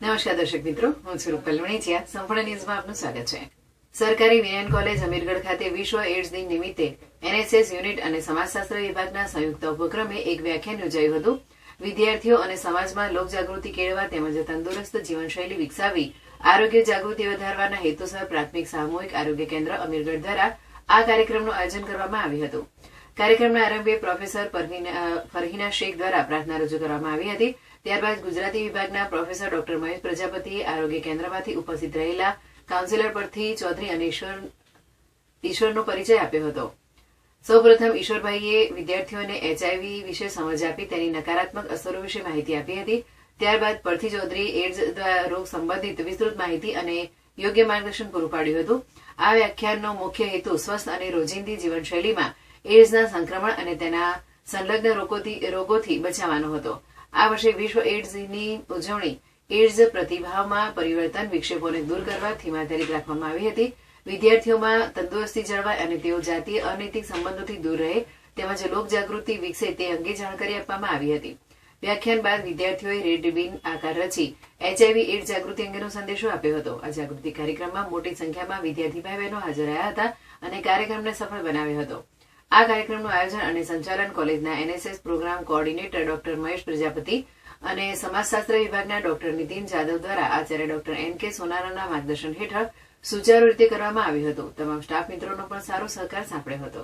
નમસ્કાર દર્શક મિત્રો, હું છું રૂપલ લુણીચિયા. સંપૂર્ણ ન્યૂઝમાં આપનું સ્વાગત છે. સરકારી વિનયન કોલેજ અમીરગઢ ખાતે વિશ્વ એડ્સ દિન નિમિત્તે એનએસએસ યુનિટ અને સમાજશાસ્ત્ર વિભાગના સંયુક્ત ઉપક્રમે એક વ્યાખ્યાન યોજાયું હતું. વિદ્યાર્થીઓ અને સમાજમાં લોકજાગૃતિ કેળવવા તેમજ તંદુરસ્ત જીવનશૈલી વિકસાવી, આરોગ્ય જાગૃતિ વધારવાના હેતુસર પ્રાથમિક સામૂહિક આરોગ્ય કેન્દ્ર અમીરગઢ દ્વારા આ કાર્યક્રમનું આયોજન કરવામાં આવ્યું હતું. કાર્યક્રમના આરંભે પ્રોફેસર ફરહીના શેખ દ્વારા પ્રાર્થના રજૂ કરવામાં આવી હતી. ત્યારબાદ ગુજરાતી વિભાગના પ્રોફેસર ડોક્ટર મહેશ પ્રજાપતિએ આરોગ્ય કેન્દ્રમાંથી ઉપસ્થિત રહેલા કાઉન્સિલર પરથી ચૌધરી અને ઈશ્વર, ઈશ્વરનો પરિચય આપ્યો હતો. સૌપ્રથમ ઈશ્વરભાઈએ વિદ્યાર્થીઓને એચઆઈવી વિશે સમજ આપી તેની નકારાત્મક અસરો વિશે માહિતી આપી હતી. ત્યારબાદ પરથી ચૌધરી એડ્સ રોગ સંબંધિત વિસ્તૃત માહિતી અને યોગ્ય માર્ગદર્શન પૂરું પાડ્યું હતું. આ વ્યાખ્યાનનો મુખ્ય હેતુ સ્વસ્થ અને રોજિંદી જીવનશૈલીમાં એડ્સના સંક્રમણ અને તેના સંલગ્ન રોગોથી રોગોથી બચાવવાનો હતો. આ વર્ષે વિશ્વ એડ્સની ઉજવણી એડ્સ પ્રતિભાવમાં પરિવર્તન વિક્ષેપોને દૂર કરવા થીમ રાખવામાં આવી હતી. વિદ્યાર્થીઓમાં તંદુરસ્તી જળવાય અને તેઓ જાતીય અનૈતિક સંબંધોથી દૂર રહે તેમજ લોકજાગૃતિ વિકસે તે અંગે જાણકારી આપવામાં આવી હતી. વ્યાખ્યાન બાદ વિદ્યાર્થીઓએ રેડ આકાર રચી એચઆઈવી એડ જાગૃતિ અંગેનો સંદેશો આપ્યો હતો. આ જાગૃતિ કાર્યક્રમમાં મોટી સંખ્યામાં વિદ્યાર્થી ભાઈ બહેનો હાજર રહ્યા હતા અને કાર્યક્રમને સફળ બનાવ્યો હતો. આ કાર્યક્રમનું આયોજન અને સંચાલન કોલેજના NSS programme coordinator doctor Mahesh Prajapati અને સમાજશાસ્ત્ર વિભાગના ડોક્ટર નીતિન જાદવ દ્વારા આચાર્ય ડોક્ટર એન કે સોનારાના માર્ગદર્શન હેઠળ સુચારુ રીતે કરવામાં આવ્યું હતું. તમામ સ્ટાફ મિત્રોનો પણ સારો સહકાર સાંપડ્યો હતો.